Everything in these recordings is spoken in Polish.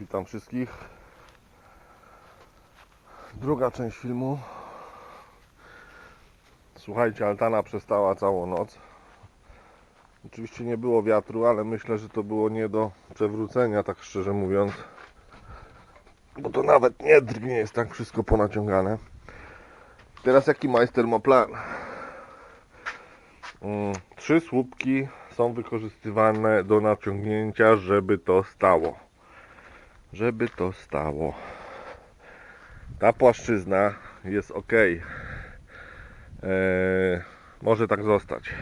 Witam wszystkich. Druga część filmu. Słuchajcie, altana przestała całą noc. Oczywiście nie było wiatru, ale myślę, że to było nie do przewrócenia, tak szczerze mówiąc. Bo to nawet nie drgnie, jest tak wszystko ponaciągane. Teraz jaki majster ma plan? Mm, Trzy słupki są wykorzystywane do naciągnięcia, żeby to stało. Żeby to stało. Ta płaszczyzna jest ok. Eee, może tak zostać.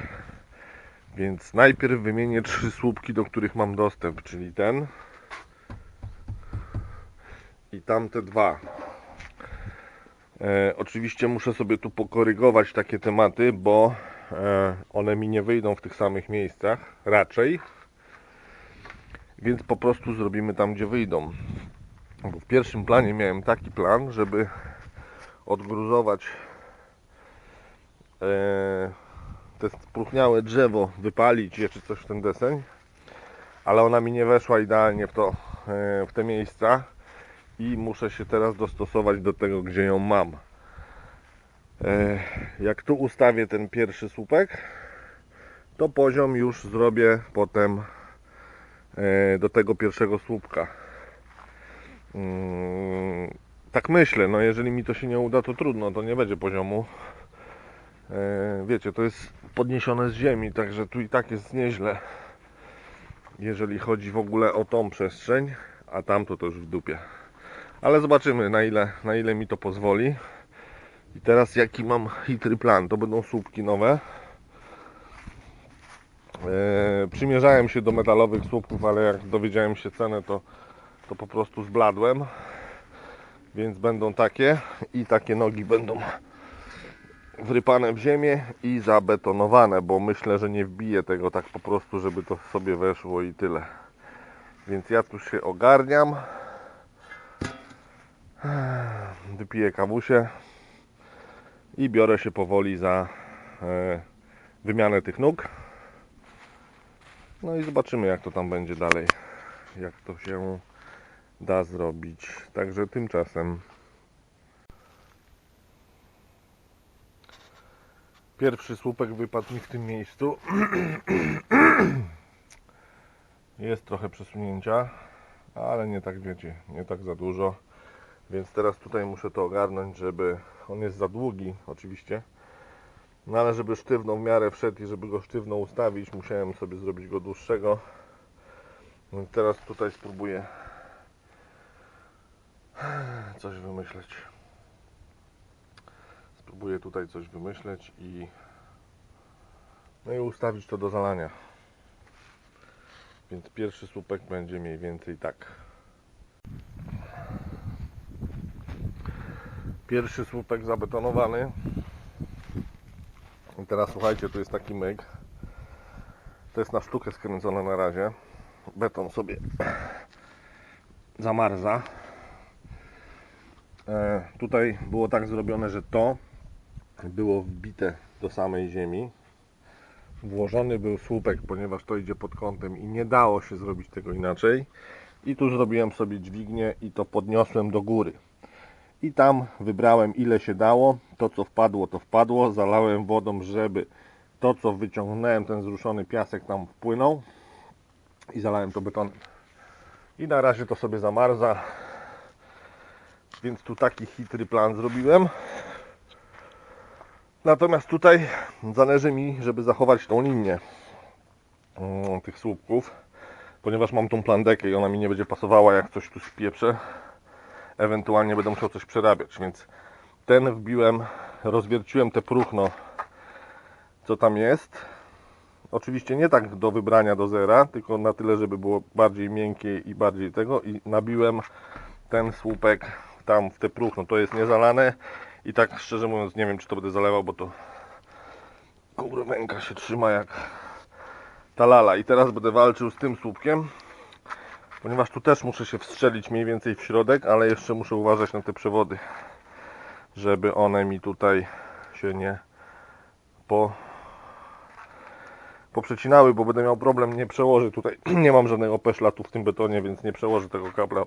Więc najpierw wymienię trzy słupki, do których mam dostęp, czyli ten i tamte dwa. E, oczywiście muszę sobie tu pokorygować takie tematy, bo e, one mi nie wyjdą w tych samych miejscach, raczej. Więc po prostu zrobimy tam, gdzie wyjdą. Bo w pierwszym planie miałem taki plan, żeby odgruzować e, te spróchniałe drzewo, wypalić je czy coś w ten deseń. Ale ona mi nie weszła idealnie w to, e, w te miejsca i muszę się teraz dostosować do tego, gdzie ją mam. E, Jak tu ustawię ten pierwszy słupek, to poziom już zrobię potem do tego pierwszego słupka. Mm, Tak myślę, no jeżeli mi to się nie uda, to trudno, to nie będzie poziomu. E, Wiecie, to jest podniesione z ziemi, także tu i tak jest nieźle. Jeżeli chodzi w ogóle o tą przestrzeń, a tamto to już w dupie. Ale zobaczymy na ile, na ile mi to pozwoli. I teraz jaki mam chytry plan? To będą słupki nowe. Przymierzałem się do metalowych słupków, ale jak dowiedziałem się cenę, to, to po prostu zbladłem. Więc będą takie i takie nogi będą wrypane w ziemię i zabetonowane, bo myślę, że nie wbiję tego tak po prostu, żeby to sobie weszło i tyle. Więc ja tu się ogarniam. Wypiję kawusie i biorę się powoli za e, wymianę tych nóg. No i zobaczymy jak to tam będzie dalej. Jak to się da zrobić. Także tymczasem pierwszy słupek wypadł mi w tym miejscu. Jest trochę przesunięcia, ale nie tak wiecie, nie tak za dużo. Więc teraz tutaj muszę to ogarnąć, żeby on jest za długi oczywiście. No ale żeby sztywno w miarę wszedł i żeby go sztywno ustawić, musiałem sobie zrobić go dłuższego. No i teraz tutaj spróbuję coś wymyśleć. Spróbuję tutaj coś wymyśleć i no i ustawić to do zalania. Więc pierwszy słupek będzie mniej więcej tak. Pierwszy słupek zabetonowany. I teraz słuchajcie, tu jest taki myk. To jest na sztukę skręcone na razie. Beton sobie zamarza. E, tutaj było tak zrobione, że to było wbite do samej ziemi. Włożony był słupek, ponieważ to idzie pod kątem i nie dało się zrobić tego inaczej. I tu zrobiłem sobie dźwignię i to podniosłem do góry i tam wybrałem ile się dało. To co wpadło, to wpadło. Zalałem wodą, żeby to co wyciągnąłem, ten zruszony piasek tam wpłynął i zalałem to betonem. I na razie to sobie zamarza. Więc tu taki chytry plan zrobiłem. Natomiast tutaj zależy mi, żeby zachować tą linię mm, tych słupków, ponieważ mam tą plandekę i ona mi nie będzie pasowała jak coś tu spieprze ewentualnie będę musiał coś przerabiać, więc ten wbiłem, rozwierciłem te próchno, co tam jest. Oczywiście nie tak do wybrania do zera, tylko na tyle, żeby było bardziej miękkie i bardziej tego i nabiłem ten słupek tam w te próchno. To jest niezalane i tak szczerze mówiąc nie wiem, czy to będę zalewał, bo to kurwenka się trzyma jak ta lala. I teraz będę walczył z tym słupkiem, ponieważ tu też muszę się wstrzelić mniej więcej w środek, ale jeszcze muszę uważać na te przewody, żeby one mi tutaj się nie po poprzecinały, bo będę miał problem, nie przełożę tutaj, nie mam żadnego peszla tu w tym betonie, więc nie przełożę tego kabla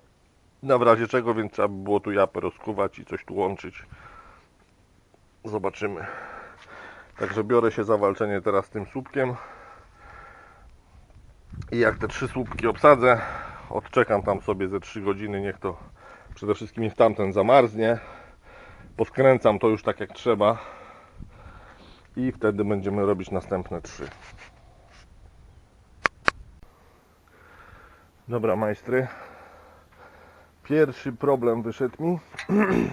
Na razie czego, więc trzeba by było tu japę rozkuwać i coś tu łączyć. Zobaczymy. Także biorę się za walczenie teraz tym słupkiem. I jak te trzy słupki obsadzę, odczekam tam sobie ze 3 godziny, niech to przede wszystkim niech tamten zamarznie. Poskręcam to już tak jak trzeba. I wtedy będziemy robić następne trzy. Dobra, majstry. Pierwszy problem wyszedł mi.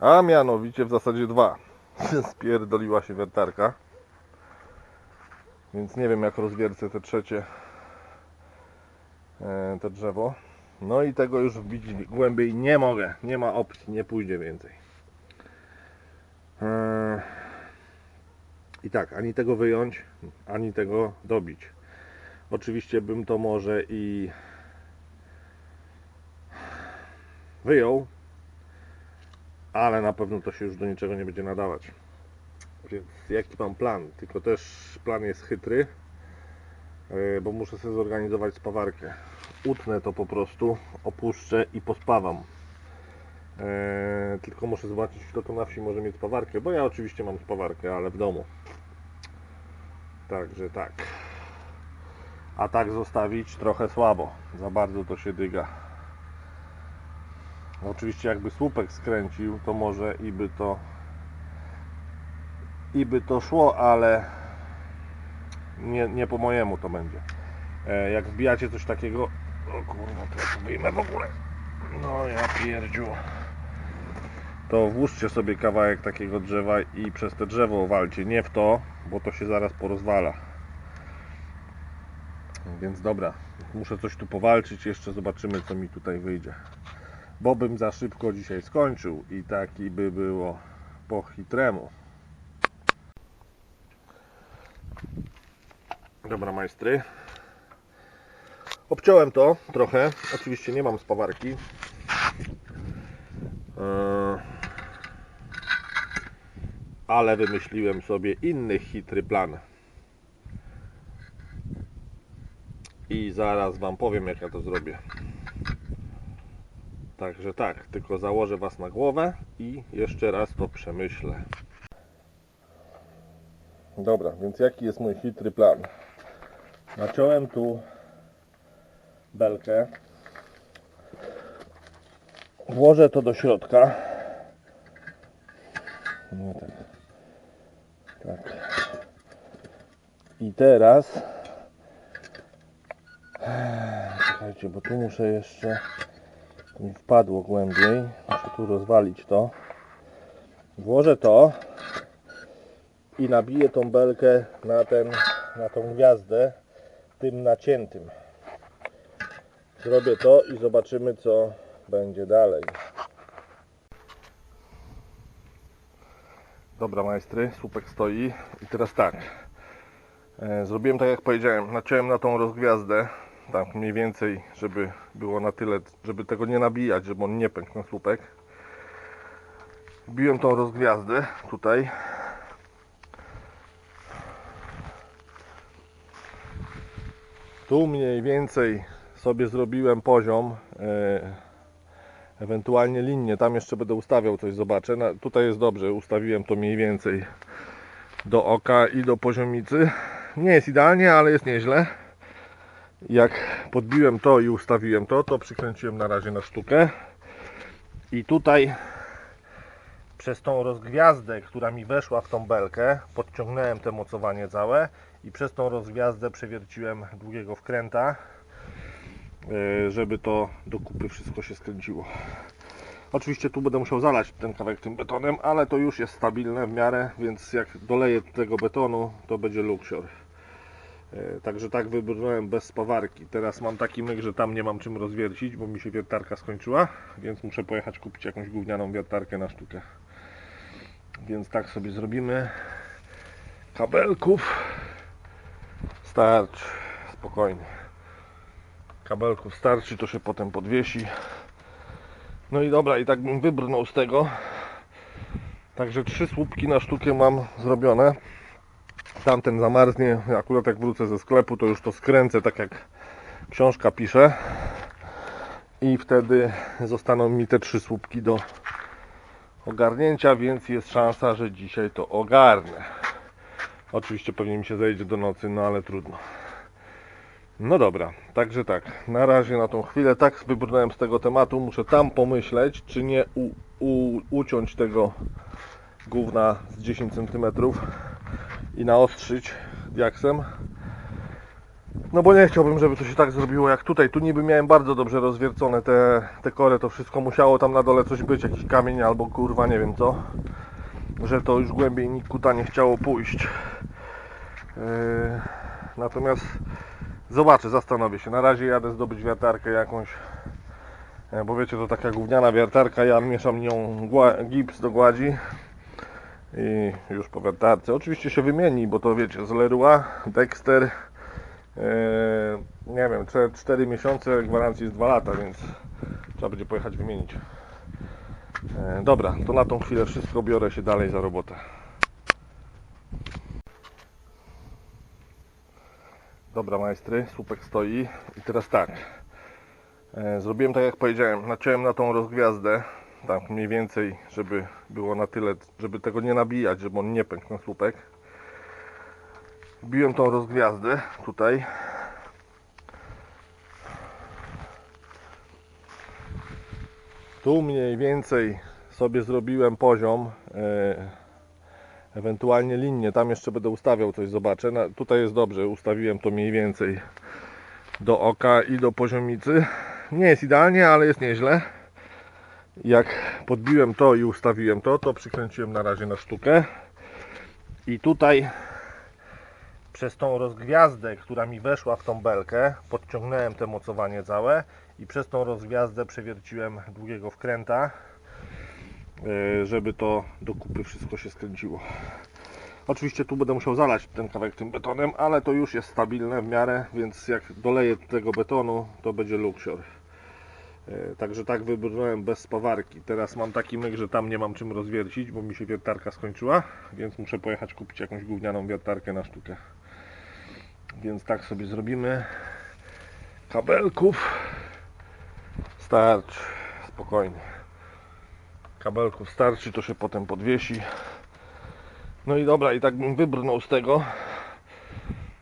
A mianowicie w zasadzie dwa. Spierdoliła się wiertarka. Więc nie wiem jak rozwiercę te trzecie e, te drzewo. No i tego już wbić głębiej nie mogę. Nie ma opcji, nie pójdzie więcej. E, I tak, ani tego wyjąć, ani tego dobić. Oczywiście bym to może i wyjął, ale na pewno to się już do niczego nie będzie nadawać. Więc jaki mam plan? Tylko też plan jest chytry, bo muszę sobie zorganizować spawarkę. Utnę to po prostu, opuszczę i pospawam. Yy, Tylko muszę zobaczyć, kto to na wsi może mieć spawarkę, bo ja oczywiście mam spawarkę, ale w domu. Także tak. A tak zostawić trochę słabo. Za bardzo to się dyga. Oczywiście jakby słupek skręcił, to może i by to i by to szło, ale nie, nie po mojemu to będzie. E, jak wbijacie coś takiego, o kurwa, to wyjmę w ogóle. No ja pierdziu. To włóżcie sobie kawałek takiego drzewa i przez te drzewo walcie, nie w to, bo to się zaraz porozwala. Więc dobra, muszę coś tu powalczyć, jeszcze zobaczymy co mi tutaj wyjdzie. Bo bym za szybko dzisiaj skończył i taki by było po chitremu. Dobra majstry. Obciąłem to trochę. Oczywiście nie mam spawarki. Eee, Ale wymyśliłem sobie inny chytry plan. I zaraz Wam powiem jak ja to zrobię. Także tak, tylko założę Was na głowę i jeszcze raz to przemyślę. Dobra, więc jaki jest mój chytry plan? Naciąłem tu belkę. Włożę to do środka. Nie tak. Tak. I teraz Czekajcie, bo tu muszę jeszcze mi wpadło głębiej. Muszę tu rozwalić to. Włożę to i nabiję tą belkę na ten, na tą gwiazdę tym naciętym. Zrobię to i zobaczymy co będzie dalej. Dobra majstry, słupek stoi i teraz tak. E, Zrobiłem tak jak powiedziałem, naciąłem na tą rozgwiazdę, tak mniej więcej, żeby było na tyle, żeby tego nie nabijać, żeby on nie pękł na słupek. Wbiłem tą rozgwiazdę tutaj. Tu mniej więcej sobie zrobiłem poziom, e, ewentualnie linię, tam jeszcze będę ustawiał coś, zobaczę. Tutaj jest dobrze, ustawiłem to mniej więcej do oka i do poziomicy. Nie jest idealnie, ale jest nieźle. Jak podbiłem to i ustawiłem to, to przykręciłem na razie na sztukę. I tutaj przez tą rozgwiazdę, która mi weszła w tą belkę, podciągnąłem te mocowanie całe i przez tą rozgwiazdę przewierciłem długiego wkręta, yy, żeby to do kupy wszystko się skręciło. Oczywiście tu będę musiał zalać ten kawałek tym betonem, ale to już jest stabilne w miarę, więc jak doleję tego betonu, to będzie luksior. E, Także tak wybrnąłem bez spawarki. Teraz mam taki myk, że tam nie mam czym rozwiercić, bo mi się wiertarka skończyła, więc muszę pojechać kupić jakąś gównianą wiertarkę na sztukę. Więc tak sobie zrobimy. Kabelków starczy, spokojnie. Kabelków starczy, to się potem podwiesi. No i dobra, i tak bym wybrnął z tego. Także trzy słupki na sztukę mam zrobione tamten zamarznie, akurat jak wrócę ze sklepu, to już to skręcę tak jak książka pisze i wtedy zostaną mi te trzy słupki do ogarnięcia, więc jest szansa, że dzisiaj to ogarnę. Oczywiście pewnie mi się zejdzie do nocy, no ale trudno. No dobra, także tak, na razie na tą chwilę tak wybrnąłem z tego tematu, muszę tam pomyśleć, czy nie u, u, uciąć tego gówna z 10 cm i naostrzyć diaksem. No bo nie chciałbym, żeby to się tak zrobiło jak tutaj. Tu niby miałem bardzo dobrze rozwiercone te, te kory, to wszystko musiało tam na dole coś być, jakiś kamień albo kurwa nie wiem co. Że to już głębiej nikuta nie chciało pójść. Yy, natomiast zobaczę, zastanowię się. Na razie jadę zdobyć wiertarkę jakąś. e, Bo wiecie, to taka gówniana wiertarka, ja mieszam nią gips do gładzi i już po wiertarce. Oczywiście się wymieni, bo to wiecie, z Leroy, Dexter, nie wiem, 4 miesiące, gwarancji jest 2 lata, więc trzeba będzie pojechać wymienić. E, Dobra, to na tą chwilę wszystko, biorę się dalej za robotę. Dobra majstry, słupek stoi i teraz tak. E, Zrobiłem tak jak powiedziałem, naciąłem na tą rozgwiazdę, tak mniej więcej, żeby było na tyle, żeby tego nie nabijać, żeby on nie pękł na słupek. Wbiłem tą rozgwiazdę tutaj. Tu mniej więcej sobie zrobiłem poziom, e, ewentualnie linię, tam jeszcze będę ustawiał coś, zobaczę. Tutaj jest dobrze, ustawiłem to mniej więcej do oka i do poziomicy. Nie jest idealnie, ale jest nieźle. Jak podbiłem to i ustawiłem to, to przykręciłem na razie na sztukę. I tutaj przez tą rozgwiazdę, która mi weszła w tą belkę, podciągnąłem te mocowanie całe i przez tą rozgwiazdę przewierciłem długiego wkręta, yy, żeby to do kupy wszystko się skręciło. Oczywiście tu będę musiał zalać ten kawałek tym betonem, ale to już jest stabilne w miarę, więc jak doleję tego betonu, to będzie luksior. Yy, Także tak wybrnąłem bez spawarki. Teraz mam taki myk, że tam nie mam czym rozwiercić, bo mi się wiertarka skończyła, więc muszę pojechać kupić jakąś gównianą wiertarkę na sztukę. Więc tak sobie zrobimy. Kabelków starczy, spokojnie. Kabelków starczy, to się potem podwiesi. No i dobra, i tak bym wybrnął z tego.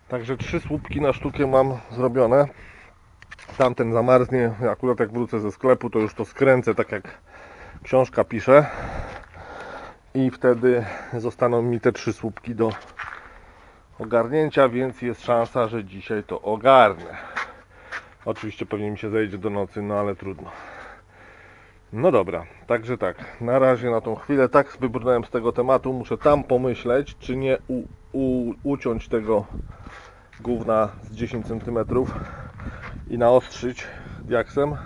Także trzy słupki na sztukę mam zrobione. Tamten zamarznie, akurat jak wrócę ze sklepu, to już to skręcę, tak jak książka pisze. I wtedy zostaną mi te trzy słupki do ogarnięcia, więc jest szansa, że dzisiaj to ogarnę. Oczywiście pewnie mi się zejdzie do nocy, no ale trudno. No dobra, także tak, na razie na tą chwilę tak wybrnąłem z tego tematu, muszę tam pomyśleć, czy nie u, u, uciąć tego gówna z 10 cm i naostrzyć diaksem.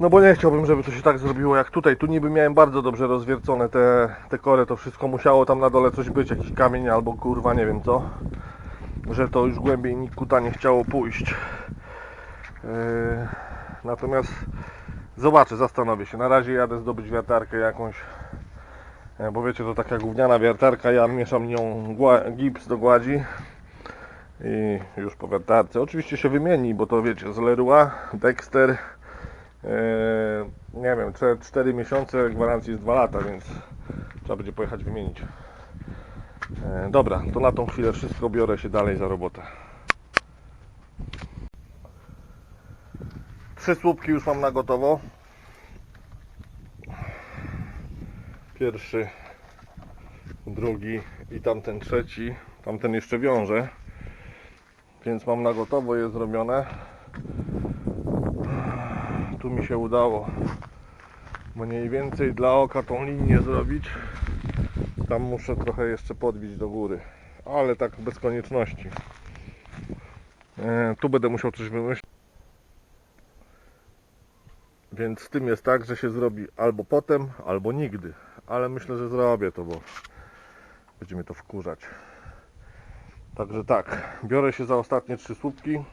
No bo nie chciałbym, żeby to się tak zrobiło jak tutaj. Tu niby miałem bardzo dobrze rozwiercone te, te kory, to wszystko musiało tam na dole coś być, jakiś kamień albo kurwa nie wiem co. Że to już głębiej nikuta nie chciało pójść. Yy, natomiast zobaczę, zastanowię się. Na razie jadę zdobyć wiertarkę jakąś. e, Bo wiecie, to taka gówniana wiertarka, ja mieszam nią gips do gładzi i już po wiertarce. Oczywiście się wymieni, bo to wiecie, z Leroy, Dexter, nie wiem, 4 miesiące, gwarancji jest 2 lata, więc trzeba będzie pojechać wymienić. Eee, dobra, to na tą chwilę wszystko, biorę się dalej za robotę. Trzy słupki już mam na gotowo. Pierwszy, drugi i tamten trzeci. Tamten jeszcze wiąże. Więc mam na gotowo, jest zrobione tu mi się udało mniej więcej dla oka tą linię zrobić. Tam muszę trochę jeszcze podbić do góry ale tak bez konieczności. E, tu będę musiał coś wymyślić. Więc z tym jest tak, że się zrobi albo potem, albo nigdy. Ale myślę, że zrobię to, bo będzie mnie to wkurzać. Także tak, biorę się za ostatnie trzy słupki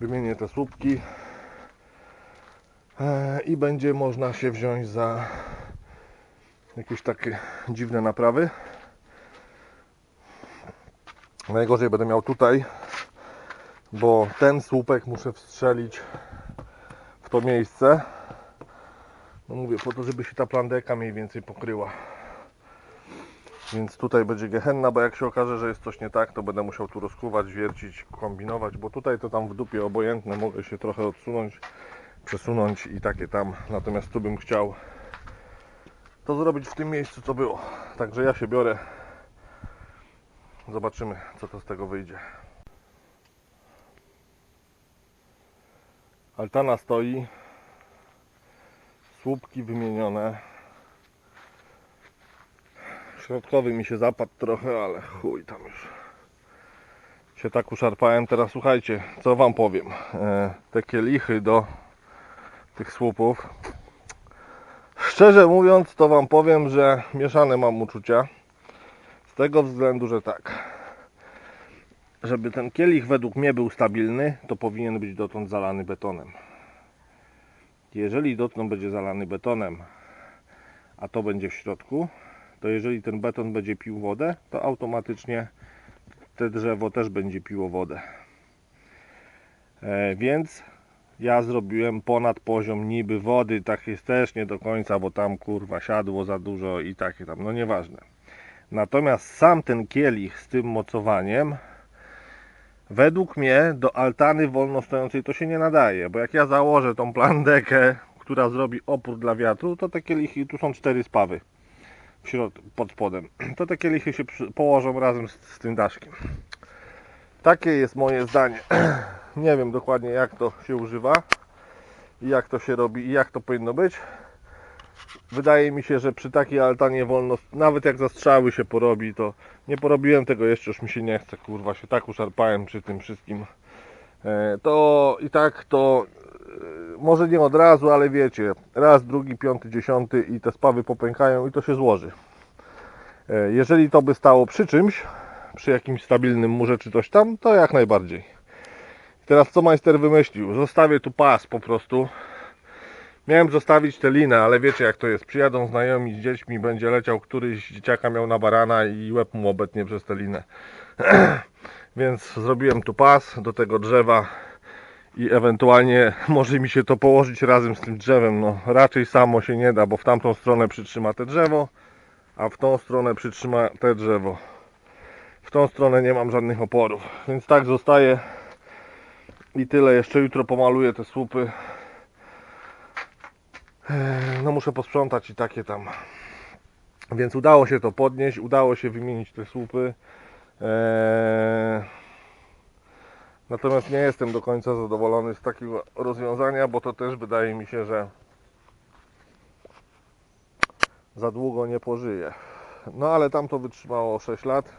wymienię te słupki i będzie można się wziąć za jakieś takie dziwne naprawy. Najgorzej będę miał tutaj bo ten słupek muszę wstrzelić w to miejsce. No mówię, po to, żeby się ta plandeka mniej więcej pokryła. Więc tutaj będzie gehenna, bo jak się okaże, że jest coś nie tak, to będę musiał tu rozkuwać, wiercić, kombinować, bo tutaj to tam w dupie obojętne, mogę się trochę odsunąć, przesunąć i takie tam. Natomiast tu bym chciał to zrobić w tym miejscu, co było. Także ja się biorę. Zobaczymy, co to z tego wyjdzie. Altana stoi. Słupki wymienione. Środkowy mi się zapadł trochę, ale chuj tam już. Się tak uszarpałem. Teraz słuchajcie, co wam powiem. E, te kielichy do tych słupów. Szczerze mówiąc, to wam powiem, że mieszane mam uczucia. Z tego względu, że tak. Żeby ten kielich według mnie był stabilny, to powinien być dotąd zalany betonem. Jeżeli dotąd będzie zalany betonem, a to będzie w środku, to jeżeli ten beton będzie pił wodę, to automatycznie te drzewo też będzie piło wodę. E, więc ja zrobiłem ponad poziom niby wody, tak jest też nie do końca, bo tam kurwa siadło za dużo i takie tam, no nieważne. Natomiast sam ten kielich z tym mocowaniem według mnie do altany wolno stojącej to się nie nadaje, bo jak ja założę tą plandekę, która zrobi opór dla wiatru, to te kielichy, tu są cztery spawy w środ- pod spodem, to te kielichy się położą razem z, z tym daszkiem. Takie jest moje zdanie. Nie wiem dokładnie jak to się używa jak to się robi i jak to powinno być. Wydaje mi się, że przy takiej altanie wolno, nawet jak zastrzały się porobi, to nie porobiłem tego jeszcze, już mi się nie chce, kurwa, się tak uszarpałem przy tym wszystkim. E, To i tak to e, może nie od razu, ale wiecie, raz, drugi, piąty, dziesiąty i te spawy popękają i to się złoży. E, Jeżeli to by stało przy czymś, przy jakimś stabilnym murze czy coś tam, to jak najbardziej. Teraz co majster wymyślił? Zostawię tu pas po prostu. Miałem zostawić tę linę, ale wiecie jak to jest. Przyjadą znajomi z dziećmi, będzie leciał któryś dzieciaka miał na barana i łeb mu obetnie przez tę linę. Więc zrobiłem tu pas do tego drzewa i ewentualnie może mi się to położyć razem z tym drzewem. No raczej samo się nie da, bo w tamtą stronę przytrzyma te drzewo, a w tą stronę przytrzyma te drzewo. W tą stronę nie mam żadnych oporów, więc tak zostaje. I tyle, jeszcze jutro pomaluję te słupy. No muszę posprzątać i takie tam. Więc udało się to podnieść, udało się wymienić te słupy. Natomiast nie jestem do końca zadowolony z takiego rozwiązania, bo to też wydaje mi się, że za długo nie pożyje. No ale tam to wytrzymało 6 lat.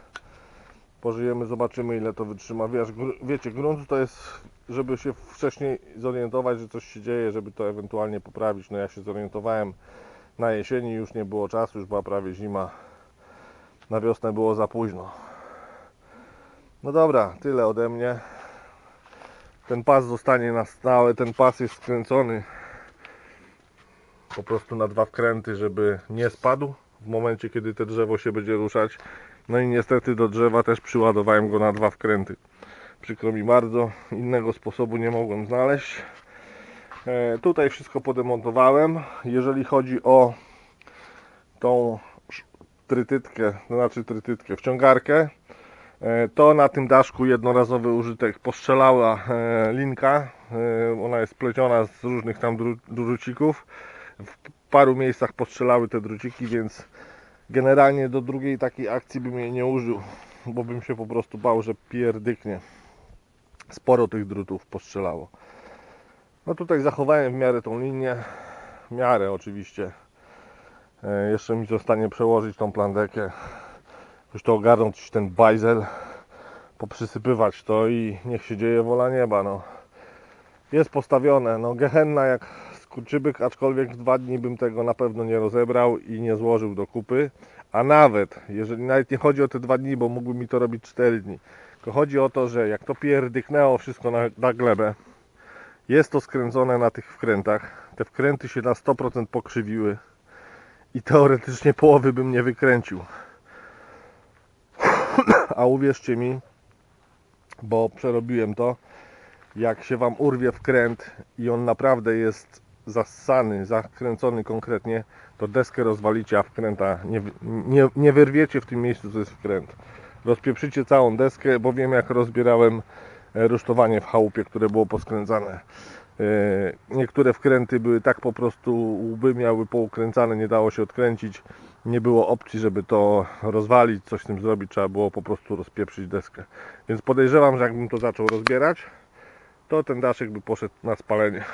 Pożyjemy, zobaczymy ile to wytrzyma. Wiesz, wiecie, grunt to jest, żeby się wcześniej zorientować, że coś się dzieje, żeby to ewentualnie poprawić. No ja się zorientowałem na jesieni, już nie było czasu, już była prawie zima. Na wiosnę było za późno. No dobra, tyle ode mnie. Ten pas zostanie na stałe, ten pas jest skręcony po prostu na dwa wkręty, żeby nie spadł w momencie, kiedy te drzewo się będzie ruszać. No i niestety do drzewa też przyładowałem go na dwa wkręty. Przykro mi bardzo, innego sposobu nie mogłem znaleźć. E, tutaj wszystko podemontowałem. Jeżeli chodzi o tą trytytkę, to znaczy trytytkę, wciągarkę, e, to na tym daszku jednorazowy użytek postrzelała e, linka. Ona jest pleciona z różnych tam dru- drucików. W paru miejscach postrzelały te druciki, więc generalnie do drugiej takiej akcji bym jej nie użył, bo bym się po prostu bał, że pierdyknie. Sporo tych drutów postrzelało. No tutaj zachowałem w miarę tą linię, w miarę oczywiście. E, Jeszcze mi zostanie przełożyć tą plandekę, już to ogarnąć ten bajzel, poprzysypywać to i niech się dzieje wola nieba. No. Jest postawione, no gehenna jak skurczybyk, aczkolwiek w dwa dni bym tego na pewno nie rozebrał i nie złożył do kupy. A nawet, jeżeli nawet nie chodzi o te dwa dni, bo mógłby mi to robić 4 dni, tylko chodzi o to, że jak to pierdyknęło wszystko na, na glebę, jest to skręcone na tych wkrętach. Te wkręty się na 100% pokrzywiły i teoretycznie połowy bym nie wykręcił. A uwierzcie mi, bo przerobiłem to, jak się Wam urwie wkręt i on naprawdę jest zassany, zakręcony konkretnie, to deskę rozwalicie, a wkręta nie, nie, nie wyrwiecie w tym miejscu, co jest wkręt. Rozpieprzycie całą deskę, bo wiem jak rozbierałem e, rusztowanie w chałupie, które było poskręcane. E, Niektóre wkręty były tak po prostu łby miały poukręcane, nie dało się odkręcić. Nie było opcji, żeby to rozwalić, coś z tym zrobić, trzeba było po prostu rozpieprzyć deskę. Więc podejrzewam, że jakbym to zaczął rozbierać, to ten daszek by poszedł na spalenie.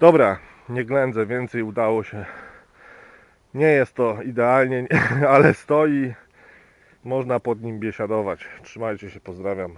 Dobra, nie ględzę więcej, udało się. Nie jest to idealnie, ale stoi. Można pod nim biesiadować. Trzymajcie się, pozdrawiam.